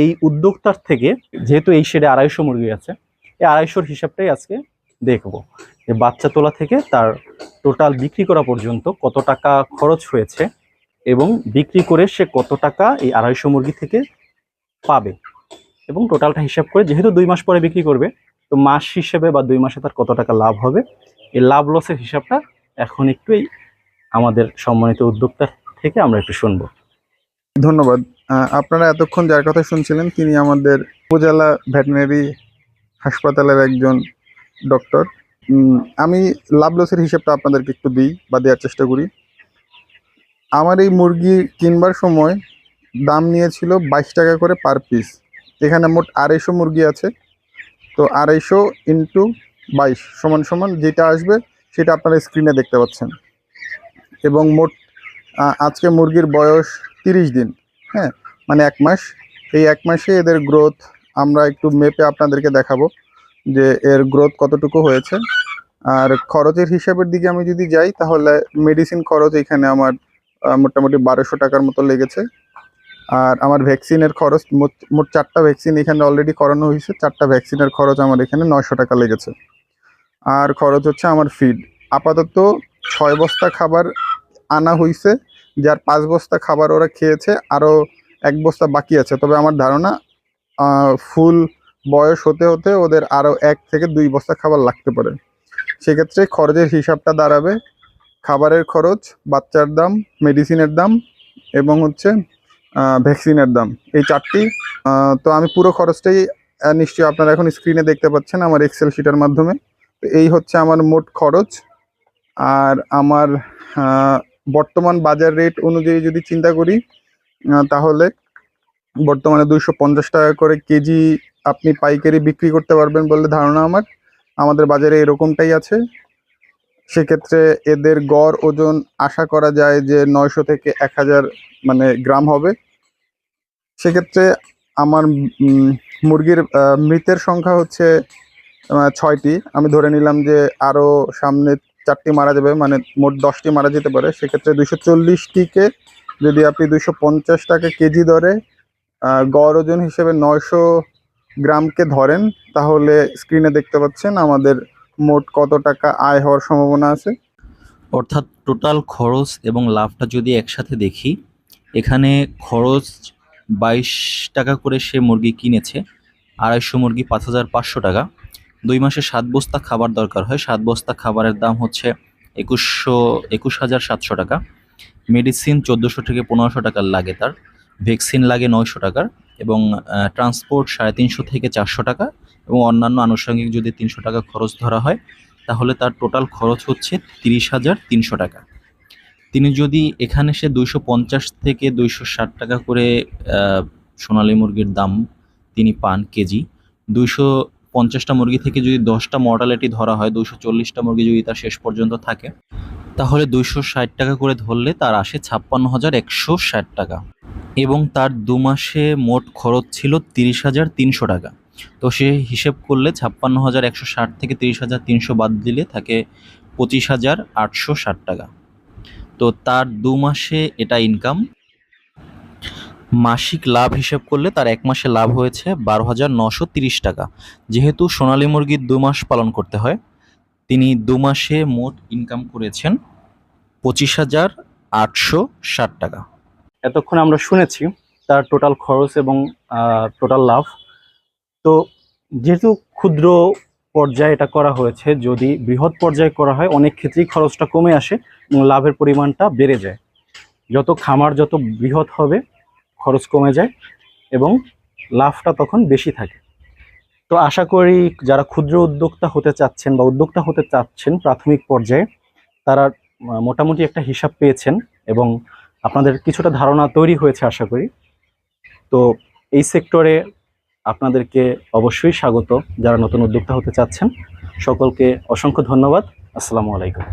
এই উদ্যোক্তার থেকে, যেহেতু এই শেডে আড়াইশো মুরগি আছে, এই আড়াইশোর হিসাবটাই আজকে দেখব। যে বাচ্চা তোলা থেকে তার টোটাল বিক্রি করা পর্যন্ত কত টাকা খরচ হয়েছে এবং বিক্রি করে সে কত টাকা এই আড়াইশো মুরগি থেকে পাবে। এবং টোটালটা হিসাব করে যেহেতু দুই মাস পরে বিক্রি করবে, তো মাস হিসেবে বা দুই মাসে তার কত টাকা লাভ হবে, এই লাভ লসের হিসাবটা এখন একটু আমাদের সম্মানিত উদ্যোক্তার থেকে আমরা একটু শুনব। ধন্যবাদ। আপনারা এতক্ষণ যার কথা শুনছিলেন, তিনি আমাদের উপজেলা ভেটেরিনারি হাসপাতালের একজন ডক্টর। আমি লাভ লসের হিসাবটা আপনাদেরকে একটু দিই বা দেওয়ার চেষ্টা করি। আমার এই মুরগি কিনবার সময় দাম নিয়েছিল বাইশ টাকা করে পার পিস এখানে মোট আড়াইশো মুরগি আছে। তো আড়াইশো ইন্টু বাইশ সমান সমান যেটা আসবে, সেটা আপনারা স্ক্রিনে দেখতে পাচ্ছেন। এবং মোট আজকে মুরগির বয়স তিরিশ দিন। হ্যাঁ মানে এক মাস। এই এক মাসে এদের গ্রোথ আমরা একটু মেপে আপনাদেরকে দেখাবো যে এর গ্রোথ কতটুকু হয়েছে। আর খরচের হিসাবের দিকে আমি যদি যাই, তাহলে মেডিসিন খরচ এখানে আমার মোটামুটি বারোশো টাকার মতো লেগেছে। আর আমার ভ্যাকসিনের খরচ, মোট চারটা ভ্যাকসিন এখানে অলরেডি করানো হয়েছে। চারটা ভ্যাকসিনের খরচ আমার এখানে নয়শো টাকা লেগেছে। আর খরচ হচ্ছে আমার ফিড আপাতত ছয় বস্তা খাবার আনা হয়েছে যার পাঁচ বস্তা খাবার ওরা খেয়েছে আরও এক বস্তা বাকি আছে। তবে আমার ধারণা ফুল বয়স হতে হতে ওদের আরও এক থেকে দুই বস্তা খাবার লাগতে পারে। সেক্ষেত্রে খরচের হিসাবটা দাঁড়াবে। খাবারের খরচ, বাচ্চার দাম, মেডিসিনের দাম এবং হচ্ছে ভ্যাকসিনের দাম। এই চারটি তো আমি পুরো খরচটাই নিশ্চয়ই আপনারা এখন স্ক্রিনে দেখতে পাচ্ছেন আমার এক্সেল শিটের মাধ্যমে। তো এই হচ্ছে আমার মোট খরচ। আর আমার বর্তমান বাজার রেট অনুযায়ী যদি চিন্তা করি তাহলে বর্তমানে দুইশো পঞ্চাশ টাকা করে কেজি আপনি পাইকারি বিক্রি করতে পারবেন বলে ধারণা আমার। আমাদের বাজারে এরকমটাই আছে। সেক্ষেত্রে এদের গড় ওজন আশা করা যায় যে নয়শো থেকে এক হাজার মানে গ্রাম হবে। সেক্ষেত্রে আমার মুরগির মৃতের সংখ্যা হচ্ছে ছয়টি। আমি ধরে নিলাম যে আরও সামনে চারটি মারা যাবে মানে মোট দশটি মারা যেতে পারে। সেক্ষেত্রে দুইশো চল্লিশটিকে যদি আপনি দুইশো পঞ্চাশ টাকা কেজি আহ, গড় ওজন হিসেবে নয়শো গ্রামকে ধরেন তাহলে স্ক্রিনে দেখতে পাচ্ছেন আমাদের মোট কত টাকা আয় হওয়ার সম্ভাবনা আছে। অর্থাৎ টোটাল খরচ এবং লাভটা যদি একসাথে দেখি এখানে খরচ বাইশ টাকা করে সে মুরগি কিনেছে আড়াইশো মুরগি পাঁচ হাজার পাঁচশো টাকা। দুই মাসে সাত বস্তা খাবার দরকার হয়। সাত বস্তা খাবারের দাম হচ্ছে একুশশো, একুশ হাজার সাতশো টাকা। মেডিসিন চোদ্দোশো থেকে পনেরোশো টাকার লাগে তার। ভ্যাকসিন লাগে নয়শো টাকার এবং ট্রান্সপোর্ট সাড়ে তিনশো থেকে চারশো টাকা এবং অন্যান্য আনুষঙ্গিক যদি তিনশো টাকা খরচ ধরা হয়, তাহলে তার টোটাল খরচ হচ্ছে তিরিশ হাজার তিনশো টাকা। তিনি যদি এখানে সে দুইশো পঞ্চাশ থেকে দুইশো ষাট টাকা করে সোনালী মুরগির দাম তিনি পান কেজি, দুইশো পঞ্চাশটা মুরগি থেকে যদি দশটা মর্টালিটি ধরা হয় দুশো চল্লিশটা মুরগি যদি তার শেষ পর্যন্ত থাকে, তাহলে দুইশো ষাট টাকা করে ধরলে তার আসে ছাপ্পান্ন হাজার একশো ষাট টাকা। এবং তার দু মাসে মোট খরচ ছিল তিরিশ হাজার তিনশো টাকা। তো সে হিসেব করলে ছাপ্পান্ন হাজার একশো ষাট থেকে তিরিশ হাজার তিনশো বাদ দিলে থাকে পঁচিশ হাজার আটশো ষাট টাকা। তো তার দু মাসে এটা ইনকাম মাসিক লাভ হিসেব করলে তার এক মাসে লাভ হয়েছে বারো হাজার নশো তিরিশ টাকা। যেহেতু সোনালী মুরগির দু মাস পালন করতে হয়, তিনি দু মাসে মোট ইনকাম করেছেন পঁচিশ হাজার আটশো ষাট টাকা। এতক্ষণ আমরা শুনেছি তার টোটাল খরচ এবং টোটাল লাভ। তো যেহেতু ক্ষুদ্র পর্যায়ে এটা করা হয়েছে, যদি বৃহৎ পর্যায়ে করা হয়, অনেক ক্ষেত্রেই খরচটা কমে আসে এবং লাভের পরিমাণটা বেড়ে যায়। যত খামার, যত বৃহৎ হবে খরচ কমে যায় এবং লাভটা তখন বেশি থাকে। তো আশা করি যারা ক্ষুদ্র উদ্যোক্তা হতে চাচ্ছেন বা উদ্যোক্তা হতে চাচ্ছেন প্রাথমিক পর্যায়ে, তারা মোটামুটি একটা হিসাব পেয়েছেন এবং আপনাদের কিছুটা ধারণা তৈরি হয়েছে আশা করি। তো এই সেক্টরে আপনাদেরকে অবশ্যই স্বাগত যারা নতুন উদ্যোক্তা হতে চাচ্ছেন। সকলকে অসংখ্য ধন্যবাদ। আসসালামু আলাইকুম।